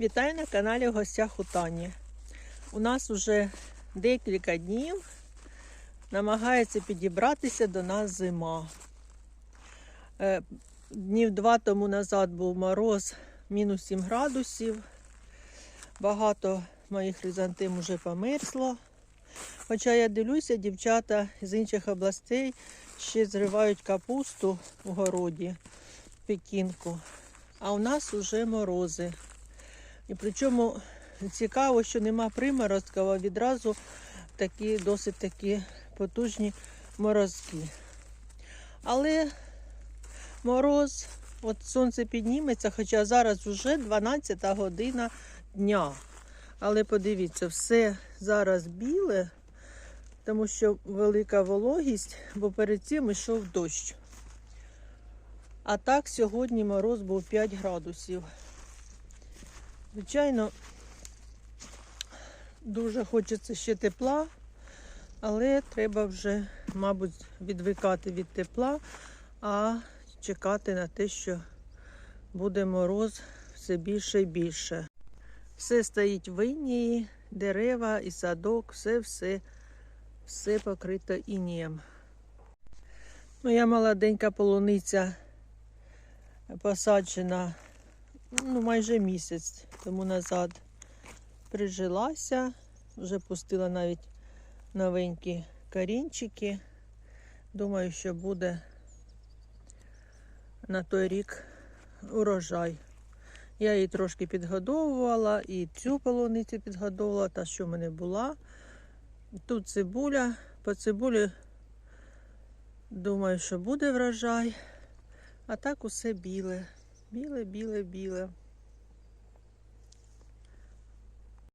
Вітаю на каналі в гостях у Тані. У нас вже декілька днів намагається підібратися до нас зима. Е, Днів два тому назад був мороз мінус 7 градусів. Багато моїх хризантим вже померзло. Хоча я дивлюся, дівчата з інших областей ще зривають капусту в городі, пекінку. А у нас вже морози. І причому цікаво, що нема приморозків, а відразу такі досить такі потужні морозки. Але мороз, от сонце підніметься, хоча зараз вже 12 година дня. Але подивіться, все зараз біле, тому що велика вологість, бо перед цим йшов дощ. А так сьогодні мороз був 5 градусів. Звичайно, дуже хочеться ще тепла, але треба вже, мабуть, відвикати від тепла, а чекати на те, що буде мороз все більше і більше. Все стоїть в інії, дерева і садок, все, все, все покрито інієм. Моя молоденька полуниця посаджена ну, майже місяць тому назад прижилася, вже пустила навіть новенькі корінчики. Думаю, що буде на той рік урожай. Я її трошки підгодовувала і цю полуницю підгодовувала, та що в мене була. Тут цибуля, по цибулі думаю, що буде врожай. А так усе біле. Біле, біле, біле.